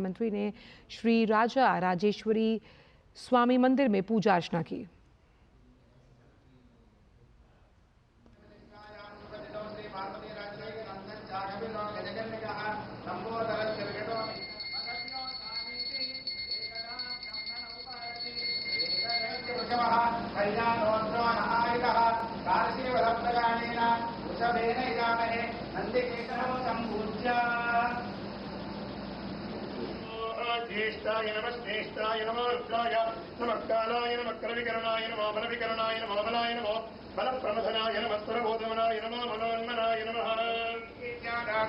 प्रधानमंत्री ने श्री राजा राजेश्वरी स्वामी मंदिर में पूजा अर्चना की। జ్యేష్ఠాయ నమ శ్రేష్టాయ నమార్గాయ నమకాలాయ నమ కలవికరణాయ నమ బలవికరణాయ నమ బలాయ నమ బలప్రమథనాయ నమ స్వరబోధమనాయ నమ మనోన్మనాయ నమ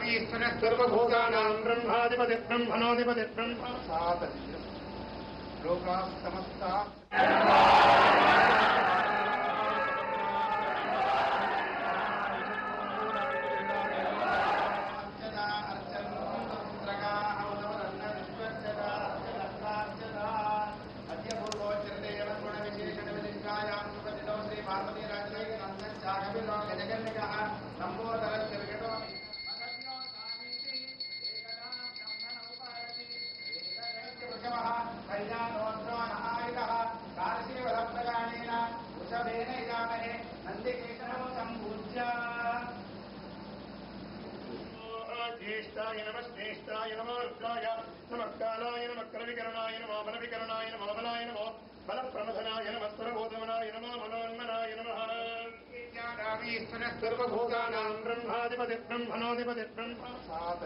ీశ్వర బ్రహ్మాధిపతి బ్రహ్మణోధిపతి బ్రహ్మ సాత లోకా సమస్త सहस्राय नमक्कालाय नमक्रविकरणाय नमाबलविकरणाय नमाबलाय नमो बलप्रमथनाय नमस्तुरबोधमनाय नमो मनोन्मनाय नमः। सर्वभूतानां ब्रह्माधिपति ब्रह्मणोधिपति ब्रह्म सात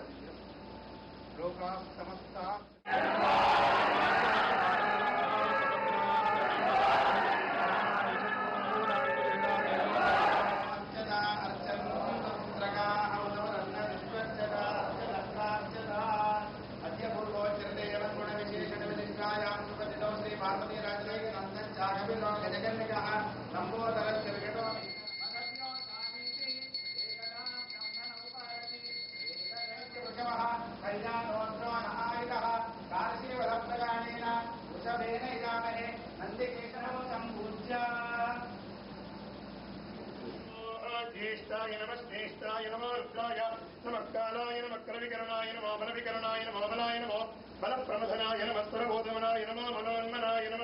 చైతన్యకः లంబోదరస్య వికటో పరిజానోద్రోణహారితः కాలశీవరప్రగాణేన వృషభేన ఇదామహే నందికేశవం సంపూజ్య జ్యేష్ఠాయ నమశ్రేష్టాయ నమోర్గాయ నమకాలాయ నమో మనోన్మనాయ నమ.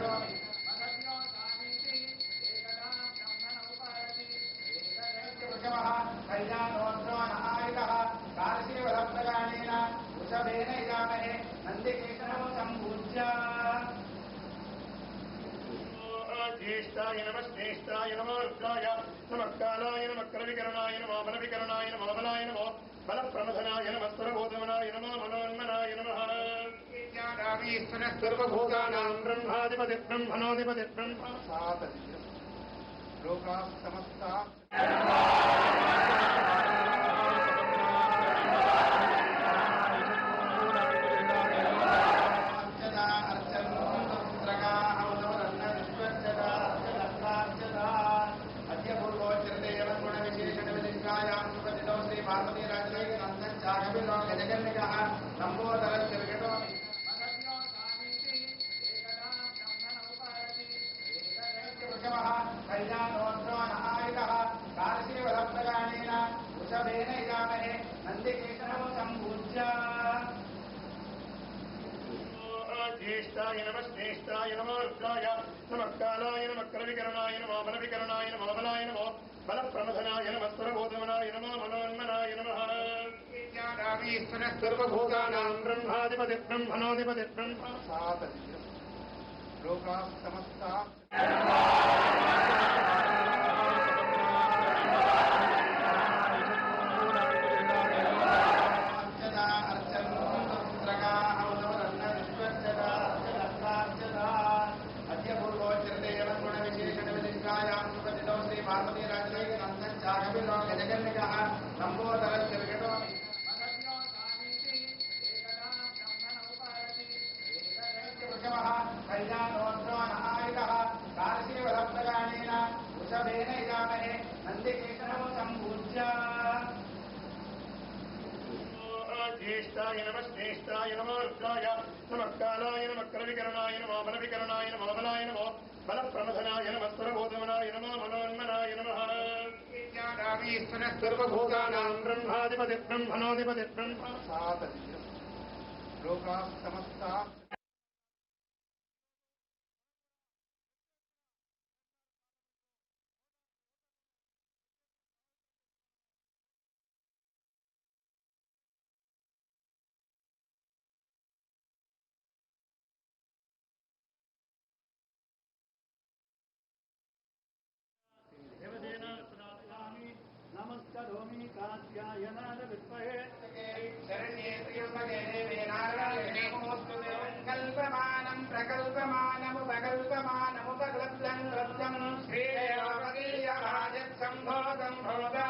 ജ്യേഷ്ഠായ നമശ്രേഷ്ഠായ നമാർക്കായ നമക്കാലായ നമക്രവികരണായ നമാബലവികരണായ നമാബലായ നമോ ഫലപ്രമഥനായ നമസ്വരബോധമനായ നമോ മനോന്മനായ നമ സർവഭൂതാനാം ബ്രഹ്മാധിപതി ബ്രഹ്മണോധിപതി ബ്രഹ്മസാത് ലോകാ സമസ്ത वृषभेन इदामहे नन्दिकेतनौ सम्पूज्य ज्येष्ठाय नमः श्रेष्ठाय नमो रुद्राय नमः करविकरणाय नमो बलविकरणाय नमो बलाय नमो बलप्रमथनाय नमः स्वरबोधमनाय नमो मनोन्मनाय नमः। सर्वभूतानां ब्रह्माधिपति ब्रह्मणोऽधिपति ब्रह्म सातदिशः लोकाः समस्ताः ஸ்ரேஷ்டாய நம ஸ்ரேஷ்டாய நமர்காய நமக்காலாய நம கலவிகரணாய நம பலவிகரணாய நம பலாய நமோ பலப்பிரமதனாய நம சுரபோதமனாய நம மனோன்மனாய நம சர்வபூதானாம் பிரம்மாதிபதி பிரம்மணோதிபதி பிரம்மா சாத லோகா சமஸ்தா కల్పమానం ప్రకల్పమానముపకల్పమానముపక్లప్తం క్లప్తం శ్రీదేవీయరాజత్ సంభోగం భోగా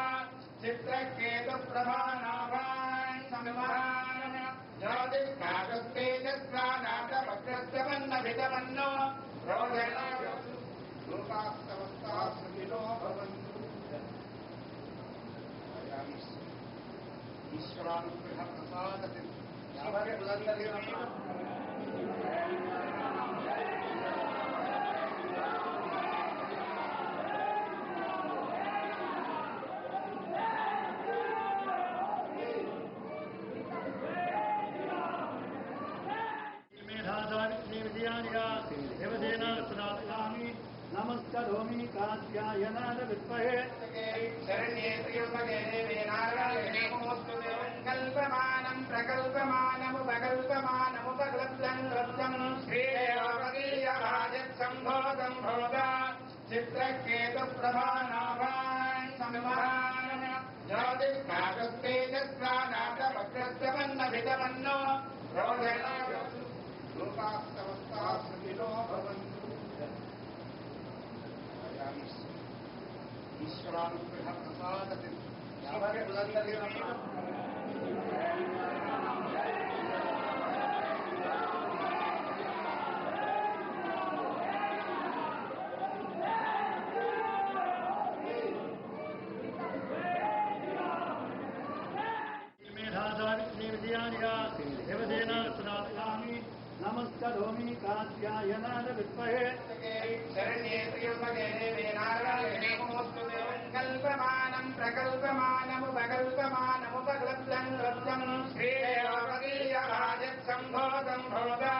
చిత్రకేతు ప్రభానాభాన్ సంహాన జ్యోతిష్కాగస్తేజస్వానాథవక్రస్తమన్నభితమన్నో రోదన రూపాస్తవస్థా సుఖినో భవంతు ईश्वरानुग्रह प्रसाद నమస్కరోమి కాత్యాయనాద విద్మహే శరణ్యే త్రియుగే దేవే నారాయణే నమోస్తుతే కల్పమానం ప్రకల్పమానముపకల్పమానముపక్లప్తం క్లప్తం శ్రీదేవీయరాజత్ సంభోగం భోగా ईश्वरानुग्रह प्रसाद सबके నమస్కరోమి కాత్యాయనాద విద్మహే శరణ్యే త్రియుగే దేవే నారాయణే నమోస్తుతే కల్పమానం ప్రకల్పమానముపకల్పమానముపక్లప్తం క్లప్తం శ్రీదేవీయరాజత్ సంభోగం భోగా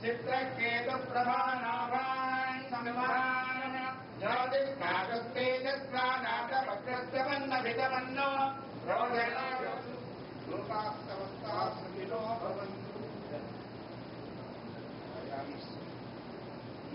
చిత్రకేతు ప్రభానాభాన్ సంహాన జ్యోతిష్కాగస్తేజస్వానాథవక్రస్తమన్నభితమన్నో రోదన లోకాస్తవస్తా సుఖినో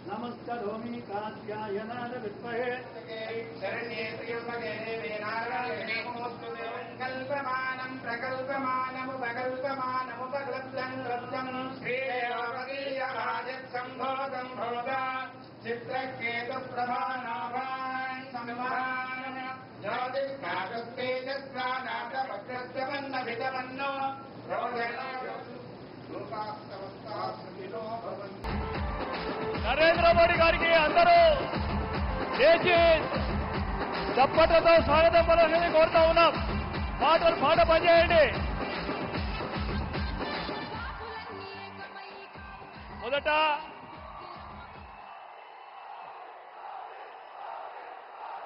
మేధాదారి విజయానిగా దేవదేన స్నాతయామి నమస్కరోమి కాత్యాయనాద విద్మహే శరణ్యే త్రియుగే దేవే నారాయణే నమోస్తుతే కల్పమానం ప్రకల్పమానముపకల్పమానముపక్లప్తం క్లప్తం శ్రీదేవీయరాజత్ సంభోగం భోగా నరేంద్ర మోడీ గారికి అందరూ లేచి చప్పట్లతో స్వాగతం పలకని కోరుతా ఉన్నాం. పాటలు పాట పనిచేయండి. మొదట